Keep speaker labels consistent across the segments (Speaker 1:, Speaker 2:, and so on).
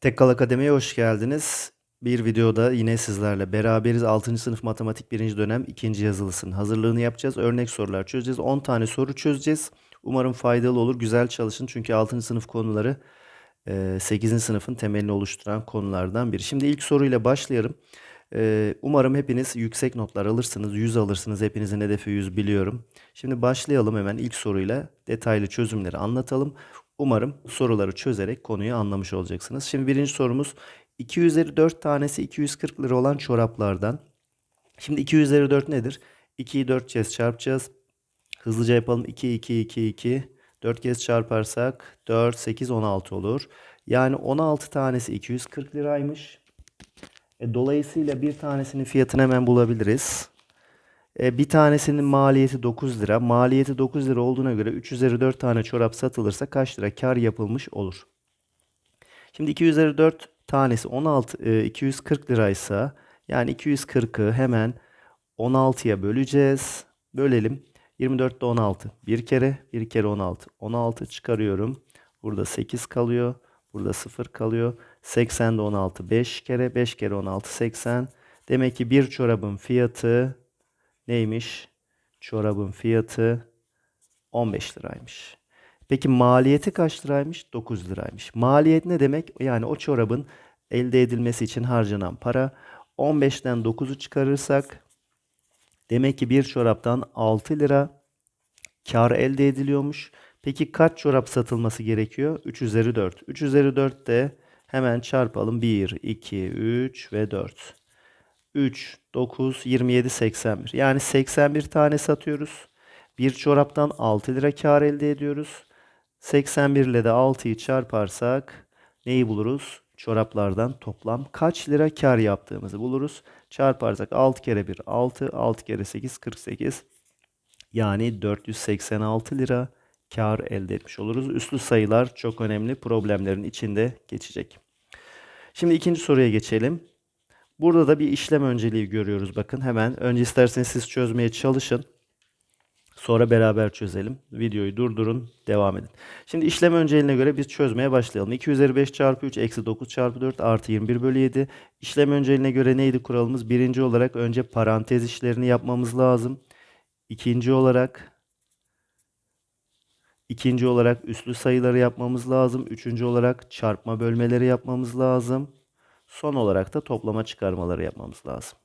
Speaker 1: Tekkal Akademi'ye hoş geldiniz. Bir videoda yine sizlerle beraberiz. 6. sınıf matematik 1. dönem 2. yazılısının hazırlığını yapacağız. Örnek sorular çözeceğiz. 10 tane soru çözeceğiz. Umarım faydalı olur. Güzel çalışın çünkü 6. sınıf konuları e, 8. sınıfın temelini oluşturan konulardan biri. Şimdi ilk soruyla başlayalım. E, Umarım hepiniz yüksek notlar alırsınız. 100 alırsınız. Hepinizin hedefi 100 biliyorum. Şimdi başlayalım hemen ilk soruyla detaylı çözümleri anlatalım. Umarım soruları çözerek konuyu anlamış olacaksınız. Şimdi birinci sorumuz 2 üzeri 4 tanesi 240 lira olan çoraplardan. Şimdi 2 üzeri 4 nedir? 2'yi 4 kez çarpacağız. Hızlıca yapalım. 2, 2, 2, 2. 4 kez çarparsak 4, 8, 16 olur. Yani 16 tanesi 240 liraymış. E, dolayısıyla bir tanesinin fiyatını hemen bulabiliriz. E, bir tanesinin maliyeti 9 lira. Maliyeti 9 lira olduğuna göre 3 üzeri 4 tane çorap satılırsa kaç lira kar yapılmış olur? Şimdi 2 üzeri 4 tanesi 16 e, 240 liraysa yani 240'ı hemen 16'ya böleceğiz. Bölelim. 24'te 16. Bir kere, bir kere 16. 16 çıkarıyorum. Burada 8 kalıyor. Burada 0 kalıyor. 80'de 16. 5 kere, 5 kere 16. 80. Demek ki bir çorabın fiyatı neymiş? Çorabın fiyatı 15 liraymış. Peki maliyeti kaç liraymış? 9 liraymış. Maliyet ne demek? Yani o çorabın elde edilmesi için harcanan para. 15'ten 9'u çıkarırsak demek ki bir çoraptan 6 lira kar elde ediliyormuş. Peki kaç çorap satılması gerekiyor? 3 üzeri 4. 3 üzeri 4 de hemen çarpalım. 1, 2, 3 ve 4. 3, 9, 27, 81. Yani 81 tane satıyoruz. Bir çoraptan 6 lira kar elde ediyoruz. 81 ile de 6'yı çarparsak neyi buluruz? Çoraplardan toplam kaç lira kar yaptığımızı buluruz. Çarparsak 6 kere 1 6, 6 kere 8 48. Yani 486 lira kar elde etmiş oluruz. Üslü sayılar çok önemli problemlerin içinde geçecek. Şimdi ikinci soruya geçelim. Burada da bir işlem önceliği görüyoruz bakın hemen. Önce isterseniz siz çözmeye çalışın. Sonra beraber çözelim. Videoyu durdurun, devam edin. Şimdi işlem önceliğine göre biz çözmeye başlayalım. 2 üzeri 5 çarpı 3 eksi 9 çarpı 4 artı 21 bölü 7. İşlem önceliğine göre neydi kuralımız? Birinci olarak önce parantez işlerini yapmamız lazım. İkinci olarak ikinci olarak üslü sayıları yapmamız lazım. Üçüncü olarak çarpma bölmeleri yapmamız lazım. Son olarak da toplama çıkarmaları yapmamız lazım.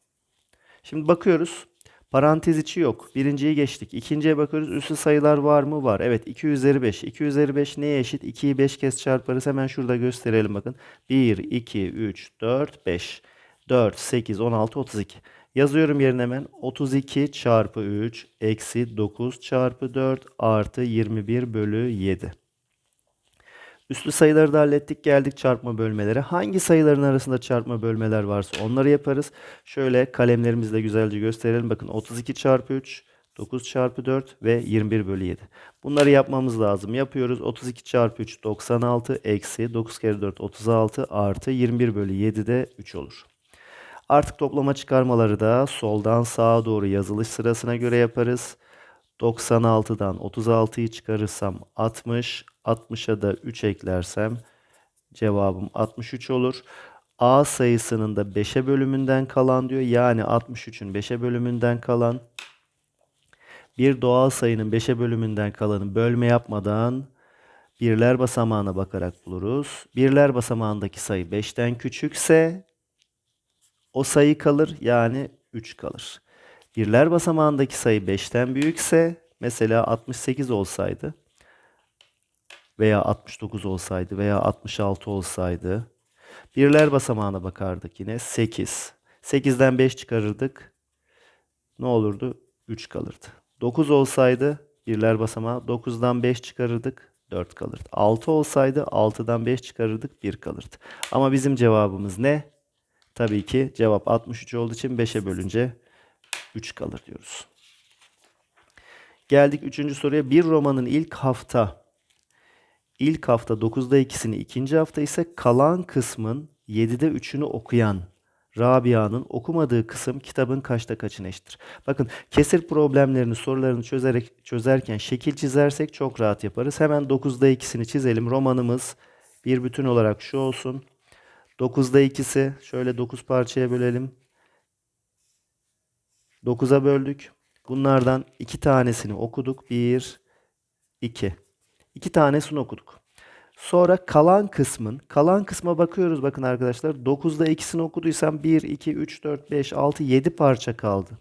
Speaker 1: Şimdi bakıyoruz. Parantez içi yok. Birinciyi geçtik. İkinciye bakıyoruz. Üslü sayılar var mı? Var. Evet 2 üzeri 5. 2 üzeri 5 neye eşit? 2'yi 5 kez çarparız. Hemen şurada gösterelim bakın. 1, 2, 3, 4, 5. 4, 8, 16, 32. Yazıyorum yerine hemen. 32 çarpı 3 eksi 9 çarpı 4 artı 21 bölü 7. Üslü sayıları da hallettik. Geldik çarpma bölmelere. Hangi sayıların arasında çarpma bölmeler varsa onları yaparız. Şöyle kalemlerimizle güzelce gösterelim. Bakın 32 çarpı 3, 9 çarpı 4 ve 21 bölü 7. Bunları yapmamız lazım. Yapıyoruz. 32 çarpı 3 96 eksi 9 kere 4 36 artı 21 bölü 7 de 3 olur. Artık toplama çıkarmaları da soldan sağa doğru yazılış sırasına göre yaparız. 96'dan 36'yı çıkarırsam 60, 60'a da 3 eklersem cevabım 63 olur. A sayısının da 5'e bölümünden kalan diyor. Yani 63'ün 5'e bölümünden kalan bir doğal sayının 5'e bölümünden kalanı bölme yapmadan birler basamağına bakarak buluruz. Birler basamağındaki sayı 5'ten küçükse o sayı kalır yani 3 kalır. Birler basamağındaki sayı 5'ten büyükse mesela 68 olsaydı veya 69 olsaydı veya 66 olsaydı birler basamağına bakardık yine 8. 8'den 5 çıkarırdık. Ne olurdu? 3 kalırdı. 9 olsaydı birler basamağı 9'dan 5 çıkarırdık 4 kalırdı. 6 olsaydı 6'dan 5 çıkarırdık 1 kalırdı. Ama bizim cevabımız ne? Tabii ki cevap 63 olduğu için 5'e bölünce 3 kalır diyoruz. Geldik 3. soruya. Bir romanın ilk hafta ilk hafta 9'da ikisini, ikinci hafta ise kalan kısmın 7'de 3'ünü okuyan Rabia'nın okumadığı kısım kitabın kaçta kaçına eşittir? Bakın kesir problemlerini, sorularını çözerek çözerken şekil çizersek çok rahat yaparız. Hemen 9'da ikisini çizelim. Romanımız bir bütün olarak şu olsun. 9'da ikisi. Şöyle 9 parçaya bölelim. 9'a böldük. Bunlardan iki tanesini okuduk. 1, 2. İki tanesini okuduk. Sonra kalan kısmın, kalan kısma bakıyoruz bakın arkadaşlar. 9'da ikisini okuduysam 1, 2, 3, 4, 5, 6, 7 parça kaldı.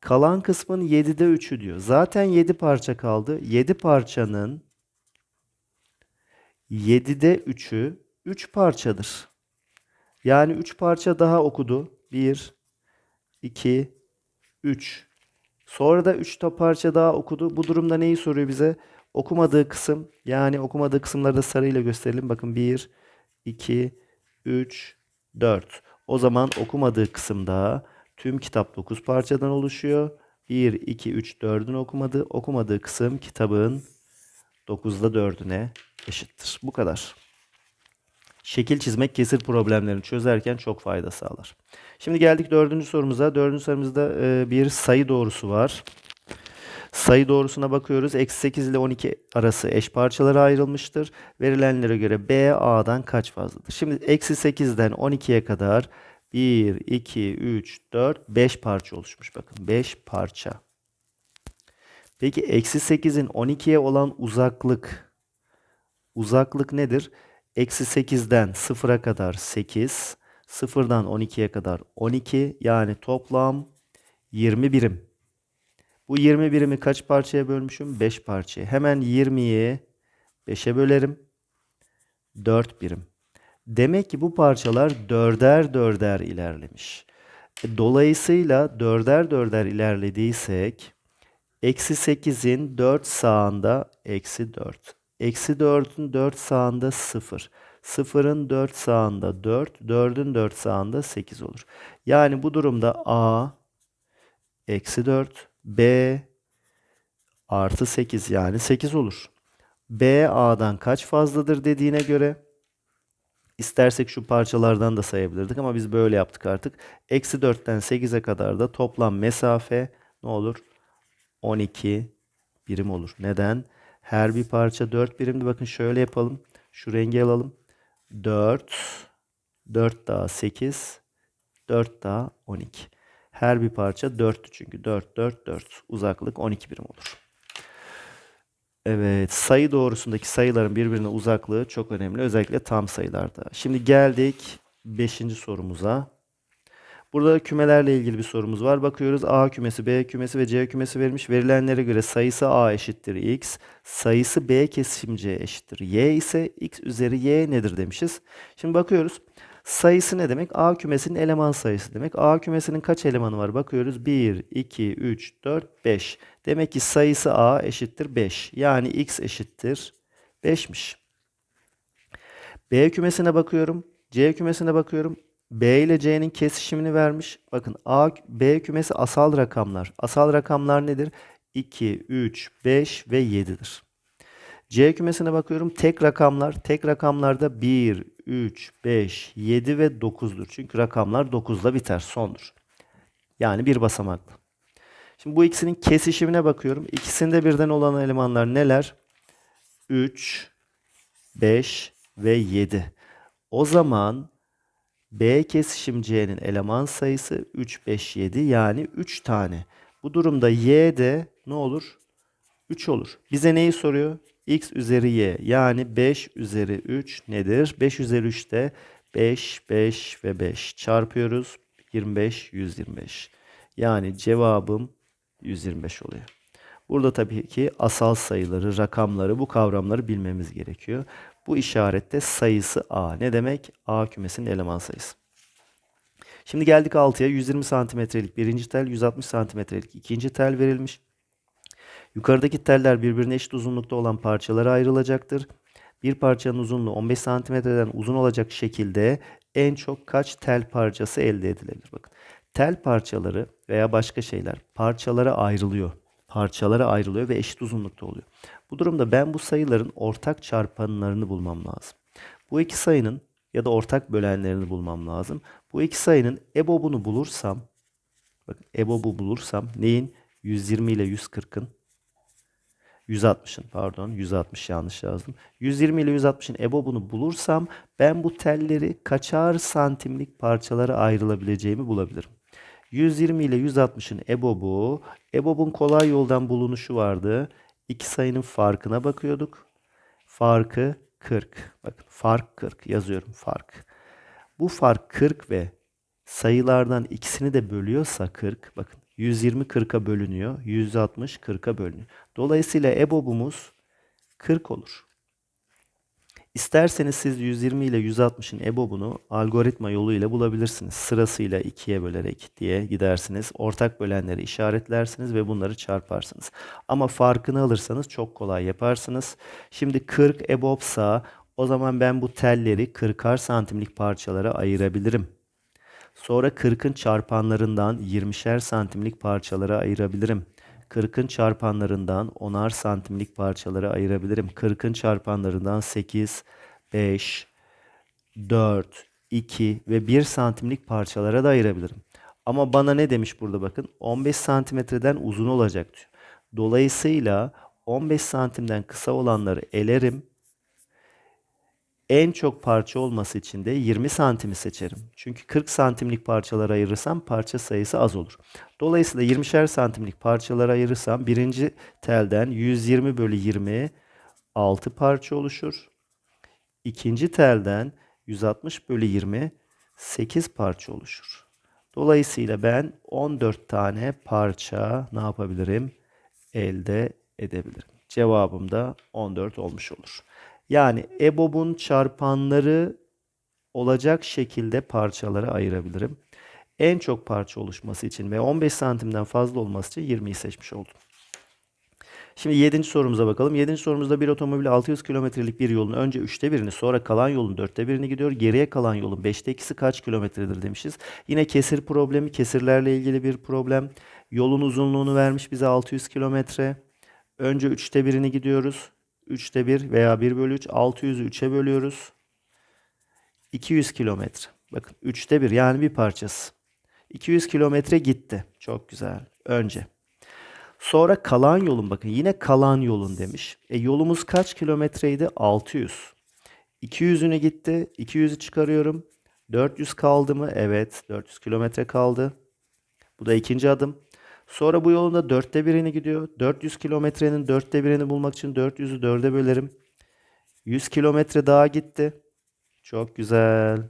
Speaker 1: Kalan kısmın 7'de 3'ü diyor. Zaten 7 parça kaldı. 7 parçanın 7'de 3'ü 3 parçadır. Yani 3 parça daha okudu. 1, 2, 3. Sonra da 3 parça daha okudu. Bu durumda neyi soruyor bize? Okumadığı kısım yani okumadığı kısımları da sarıyla gösterelim. Bakın 1, 2, 3, 4. O zaman okumadığı kısımda tüm kitap 9 parçadan oluşuyor. 1, 2, 3, 4'ünü okumadı. Okumadığı kısım kitabın 9'da 4'üne eşittir. Bu kadar. Şekil çizmek kesir problemlerini çözerken çok fayda sağlar. Şimdi geldik dördüncü sorumuza. Dördüncü sorumuzda e, bir sayı doğrusu var. Sayı doğrusuna bakıyoruz. Eksi 8 ile 12 arası eş parçalara ayrılmıştır. Verilenlere göre B A'dan kaç fazladır? Şimdi eksi 8'den 12'ye kadar 1, 2, 3, 4, 5 parça oluşmuş. Bakın 5 parça. Peki eksi 8'in 12'ye olan uzaklık uzaklık nedir? Eksi 8'den 0'a kadar 8, 0'dan 12'ye kadar 12 yani toplam 20 birim. Bu 20 birimi kaç parçaya bölmüşüm? 5 parçaya. Hemen 20'yi 5'e bölerim. 4 birim. Demek ki bu parçalar dörder dörder ilerlemiş. E, Dolayısıyla dörder dörder ilerlediysek eksi 8'in 4 sağında eksi 4. Eksi 4'ün 4 sağında 0. 0'ın 4 sağında 4. 4'ün 4 sağında 8 olur. Yani bu durumda A eksi 4 B artı 8 yani 8 olur. B A'dan kaç fazladır dediğine göre istersek şu parçalardan da sayabilirdik ama biz böyle yaptık artık. Eksi 4'ten 8'e kadar da toplam mesafe ne olur? 12 birim olur. Neden? Her bir parça 4 birimdi. Bakın şöyle yapalım. Şu rengi alalım. 4 4 daha 8 4 daha 12. Her bir parça 4'tü çünkü. 4, 4, 4. Uzaklık 12 birim olur. Evet, sayı doğrusundaki sayıların birbirine uzaklığı çok önemli. Özellikle tam sayılarda. Şimdi geldik 5. sorumuza. Burada kümelerle ilgili bir sorumuz var. Bakıyoruz A kümesi, B kümesi ve C kümesi verilmiş. Verilenlere göre sayısı A eşittir X, sayısı B kesişim C eşittir Y ise X üzeri Y nedir demişiz. Şimdi bakıyoruz. Sayısı ne demek? A kümesinin eleman sayısı demek. A kümesinin kaç elemanı var? Bakıyoruz. 1, 2, 3, 4, 5. Demek ki sayısı A eşittir 5. Yani X eşittir 5'miş. B kümesine bakıyorum. C kümesine bakıyorum. B ile C'nin kesişimini vermiş. Bakın A, B kümesi asal rakamlar. Asal rakamlar nedir? 2, 3, 5 ve 7'dir. C kümesine bakıyorum. Tek rakamlar. Tek rakamlarda 1, 3, 5, 7 ve 9'dur. Çünkü rakamlar 9'la biter. Sondur. Yani bir basamaklı. Şimdi bu ikisinin kesişimine bakıyorum. İkisinde birden olan elemanlar neler? 3, 5 ve 7. O zaman B kesişim C'nin eleman sayısı 3, 5, 7 yani 3 tane. Bu durumda Y de ne olur? 3 olur. Bize neyi soruyor? X üzeri Y yani 5 üzeri 3 nedir? 5 üzeri 3 de 5, 5 ve 5 çarpıyoruz. 25, 125. Yani cevabım 125 oluyor. Burada tabii ki asal sayıları, rakamları, bu kavramları bilmemiz gerekiyor. Bu işarette sayısı A. Ne demek? A kümesinin eleman sayısı. Şimdi geldik 6'ya. 120 santimetrelik birinci tel, 160 santimetrelik ikinci tel verilmiş. Yukarıdaki teller birbirine eşit uzunlukta olan parçalara ayrılacaktır. Bir parçanın uzunluğu 15 santimetreden uzun olacak şekilde en çok kaç tel parçası elde edilebilir? Bakın. Tel parçaları veya başka şeyler parçalara ayrılıyor. Parçalara ayrılıyor ve eşit uzunlukta oluyor. Bu durumda ben bu sayıların ortak çarpanlarını bulmam lazım. Bu iki sayının ya da ortak bölenlerini bulmam lazım. Bu iki sayının EBOB'unu bulursam bakın EBOB'u bulursam neyin? 120 ile 140'ın 160'ın pardon 160 yanlış yazdım. 120 ile 160'ın EBOB'unu bulursam ben bu telleri kaçar santimlik parçalara ayrılabileceğimi bulabilirim. 120 ile 160'ın EBOB'u, EBOB'un kolay yoldan bulunuşu vardı. İki sayının farkına bakıyorduk. Farkı 40. Bakın fark 40 yazıyorum fark. Bu fark 40 ve sayılardan ikisini de bölüyorsa 40 bakın 120 40'a bölünüyor. 160 40'a bölünüyor. Dolayısıyla EBOB'umuz 40 olur. İsterseniz siz 120 ile 160'ın EBOB'unu algoritma yoluyla bulabilirsiniz. Sırasıyla 2'ye bölerek diye gidersiniz. Ortak bölenleri işaretlersiniz ve bunları çarparsınız. Ama farkını alırsanız çok kolay yaparsınız. Şimdi 40 EBOB'sa o zaman ben bu telleri 40'ar santimlik parçalara ayırabilirim. Sonra 40'ın çarpanlarından 20'şer santimlik parçalara ayırabilirim. 40'ın çarpanlarından 10'ar santimlik parçalara ayırabilirim. 40'ın çarpanlarından 8, 5, 4, 2 ve 1 santimlik parçalara da ayırabilirim. Ama bana ne demiş burada bakın? 15 santimetreden uzun olacak diyor. Dolayısıyla 15 santimden kısa olanları elerim en çok parça olması için de 20 santimi seçerim. Çünkü 40 santimlik parçalara ayırırsam parça sayısı az olur. Dolayısıyla 20'şer santimlik parçalara ayırırsam birinci telden 120 bölü 20 6 parça oluşur. İkinci telden 160 bölü 20 8 parça oluşur. Dolayısıyla ben 14 tane parça ne yapabilirim? Elde edebilirim. Cevabım da 14 olmuş olur. Yani EBOB'un çarpanları olacak şekilde parçalara ayırabilirim. En çok parça oluşması için ve 15 santimden fazla olması için 20'yi seçmiş oldum. Şimdi 7. sorumuza bakalım. 7. sorumuzda bir otomobil 600 kilometrelik bir yolun önce 3'te birini sonra kalan yolun 4'te birini gidiyor. Geriye kalan yolun 5'te 2'si kaç kilometredir demişiz. Yine kesir problemi, kesirlerle ilgili bir problem. Yolun uzunluğunu vermiş bize 600 kilometre. Önce 3'te birini gidiyoruz. 3'te 1 veya 1 bölü 3. 600'ü 3'e bölüyoruz. 200 kilometre. Bakın 3'te 1 yani bir parçası. 200 kilometre gitti. Çok güzel. Önce. Sonra kalan yolun bakın yine kalan yolun demiş. E yolumuz kaç kilometreydi? 600. 200'üne gitti. 200'ü çıkarıyorum. 400 kaldı mı? Evet. 400 kilometre kaldı. Bu da ikinci adım. Sonra bu yolun da dörtte birini gidiyor. 400 kilometrenin dörtte birini bulmak için 400'ü dörde bölerim. 100 kilometre daha gitti. Çok güzel.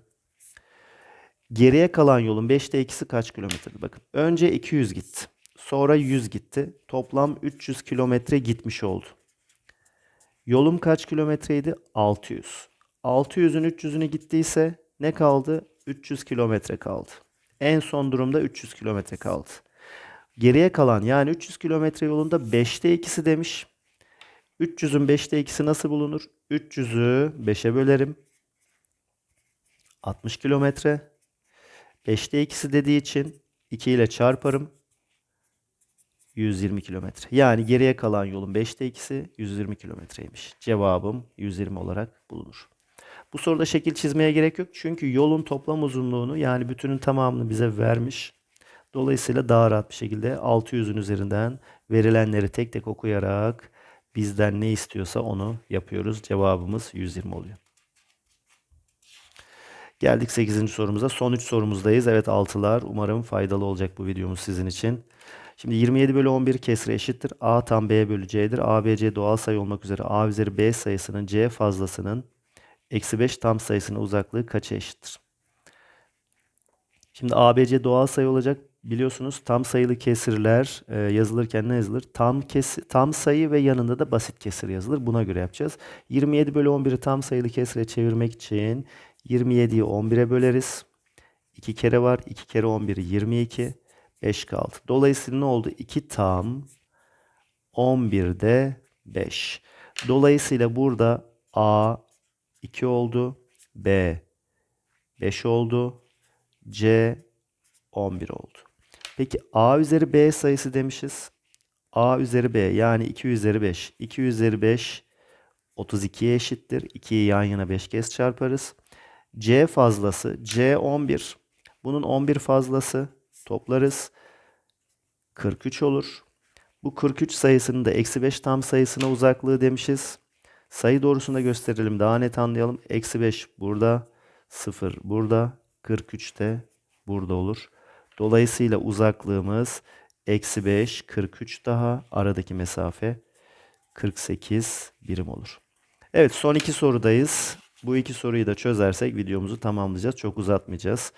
Speaker 1: Geriye kalan yolun 5'te 2'si kaç kilometredir? Bakın. Önce 200 gitti. Sonra 100 gitti. Toplam 300 kilometre gitmiş oldu. Yolum kaç kilometreydi? 600. 600'ün 300'ünü gittiyse ne kaldı? 300 kilometre kaldı. En son durumda 300 kilometre kaldı. Geriye kalan yani 300 kilometre yolunda 5'te 2'si demiş. 300'ün 5'te 2'si nasıl bulunur? 300'ü 5'e bölerim. 60 kilometre. 5'te 2'si dediği için 2 ile çarparım. 120 kilometre. Yani geriye kalan yolun 5'te 2'si 120 kilometreymiş. Cevabım 120 olarak bulunur. Bu soruda şekil çizmeye gerek yok. Çünkü yolun toplam uzunluğunu yani bütünün tamamını bize vermiş. Dolayısıyla daha rahat bir şekilde 600'ün üzerinden verilenleri tek tek okuyarak bizden ne istiyorsa onu yapıyoruz. Cevabımız 120 oluyor. Geldik 8. sorumuza. Son 3 sorumuzdayız. Evet 6'lar. Umarım faydalı olacak bu videomuz sizin için. Şimdi 27 bölü 11 kesre eşittir. A tam B bölü C'dir. A, B, C doğal sayı olmak üzere A üzeri B sayısının C fazlasının eksi 5 tam sayısının uzaklığı kaça eşittir? Şimdi A, B, C doğal sayı olacak biliyorsunuz tam sayılı kesirler e, yazılırken ne yazılır? Tam kes tam sayı ve yanında da basit kesir yazılır. Buna göre yapacağız. 27 bölü 11'i tam sayılı kesire çevirmek için 27'yi 11'e böleriz. 2 kere var. 2 kere 11 22. 5 kaldı. Dolayısıyla ne oldu? 2 tam 11'de 5. Dolayısıyla burada A 2 oldu. B 5 oldu. C 11 oldu. Peki a üzeri b sayısı demişiz. a üzeri b yani 2 üzeri 5. 2 üzeri 5 32'ye eşittir. 2'yi yan yana 5 kez çarparız. c fazlası c 11. Bunun 11 fazlası toplarız. 43 olur. Bu 43 sayısının da eksi 5 tam sayısına uzaklığı demişiz. Sayı doğrusunda gösterelim daha net anlayalım. Eksi 5 burada, 0 burada, 43 de burada olur. Dolayısıyla uzaklığımız eksi 5, 43 daha aradaki mesafe 48 birim olur. Evet son iki sorudayız. Bu iki soruyu da çözersek videomuzu tamamlayacağız. Çok uzatmayacağız.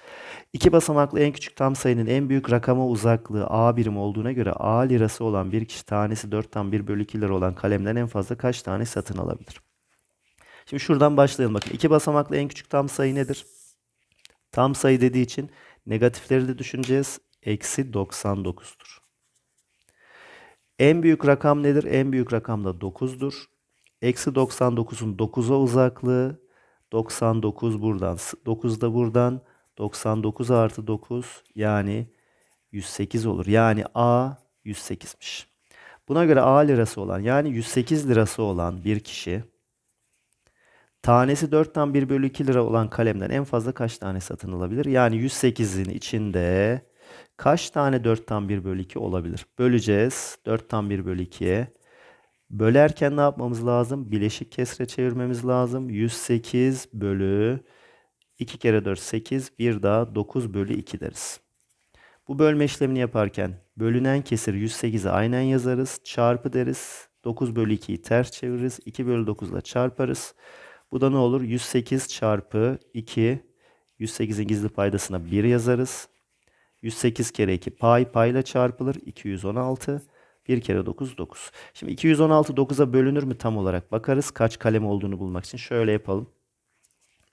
Speaker 1: İki basamaklı en küçük tam sayının en büyük rakama uzaklığı A birim olduğuna göre A lirası olan bir kişi tanesi 4 tam 1 bölü 2 lira olan kalemden en fazla kaç tane satın alabilir? Şimdi şuradan başlayalım bakın. İki basamaklı en küçük tam sayı nedir? Tam sayı dediği için negatifleri de düşüneceğiz. Eksi 99'dur. En büyük rakam nedir? En büyük rakam da 9'dur. Eksi 99'un 9'a uzaklığı 99 buradan. 9 da buradan. 99 artı 9 yani 108 olur. Yani A 108'miş. Buna göre A lirası olan yani 108 lirası olan bir kişi tanesi 4'ten 1 bölü 2 lira olan kalemden en fazla kaç tane satın alabilir? Yani 108'in içinde kaç tane 4'ten 1 bölü 2 olabilir? Böleceğiz 4'ten 1 bölü 2'ye. Bölerken ne yapmamız lazım? Bileşik kesre çevirmemiz lazım. 108 bölü 2 kere 4 8 bir daha 9 bölü 2 deriz. Bu bölme işlemini yaparken bölünen kesir 108'i aynen yazarız. Çarpı deriz. 9 bölü 2'yi ters çeviririz. 2 bölü 9 ile çarparız. Bu da ne olur? 108 çarpı 2. 108'in gizli paydasına 1 yazarız. 108 kere 2 pay payla çarpılır. 216. 1 kere 9 9. Şimdi 216 9'a bölünür mü tam olarak bakarız. Kaç kalem olduğunu bulmak için şöyle yapalım.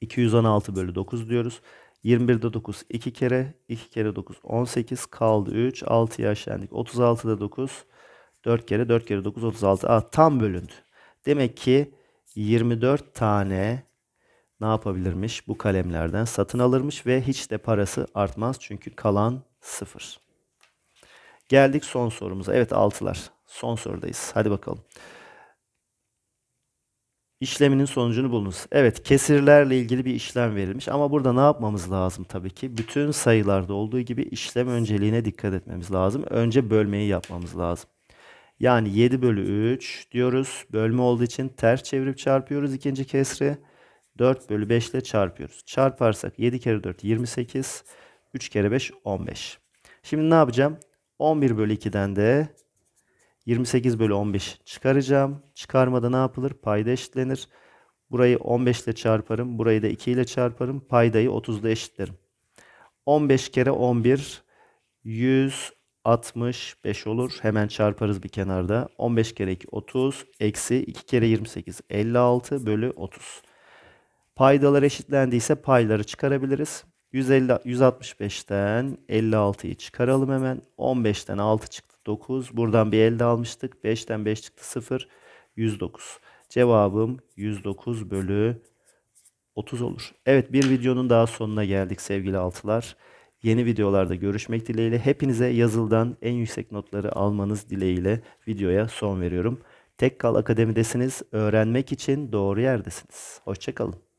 Speaker 1: 216 bölü 9 diyoruz. 21'de 9 2 kere 2 kere 9 18 kaldı 3 6'ya aşağıdık 36'da 9 4 kere 4 kere 9 36 Aa, tam bölündü. Demek ki 24 tane ne yapabilirmiş bu kalemlerden satın alırmış ve hiç de parası artmaz çünkü kalan 0. Geldik son sorumuza. Evet altılar. Son sorudayız. Hadi bakalım. İşleminin sonucunu bulunuz. Evet kesirlerle ilgili bir işlem verilmiş ama burada ne yapmamız lazım tabii ki? Bütün sayılarda olduğu gibi işlem önceliğine dikkat etmemiz lazım. Önce bölmeyi yapmamız lazım. Yani 7 bölü 3 diyoruz. Bölme olduğu için ters çevirip çarpıyoruz ikinci kesri. 4 bölü 5 ile çarpıyoruz. Çarparsak 7 kere 4 28. 3 kere 5 15. Şimdi ne yapacağım? 11 bölü 2'den de 28 bölü 15 çıkaracağım. Çıkarmada ne yapılır? Payda eşitlenir. Burayı 15 ile çarparım. Burayı da 2 ile çarparım. Paydayı 30'da eşitlerim. 15 kere 11 165 olur. Hemen çarparız bir kenarda. 15 kere 2 30 eksi 2 kere 28 56 bölü 30. Paydalar eşitlendiyse payları çıkarabiliriz. 150, 165'ten 56'yı çıkaralım hemen. 15'ten 6 çıktı 9. Buradan bir elde almıştık. 5'ten 5 çıktı 0. 109. Cevabım 109 bölü 30 olur. Evet bir videonun daha sonuna geldik sevgili altılar. Yeni videolarda görüşmek dileğiyle. Hepinize yazıldan en yüksek notları almanız dileğiyle videoya son veriyorum. Tekkal Akademi'desiniz. Öğrenmek için doğru yerdesiniz. Hoşçakalın.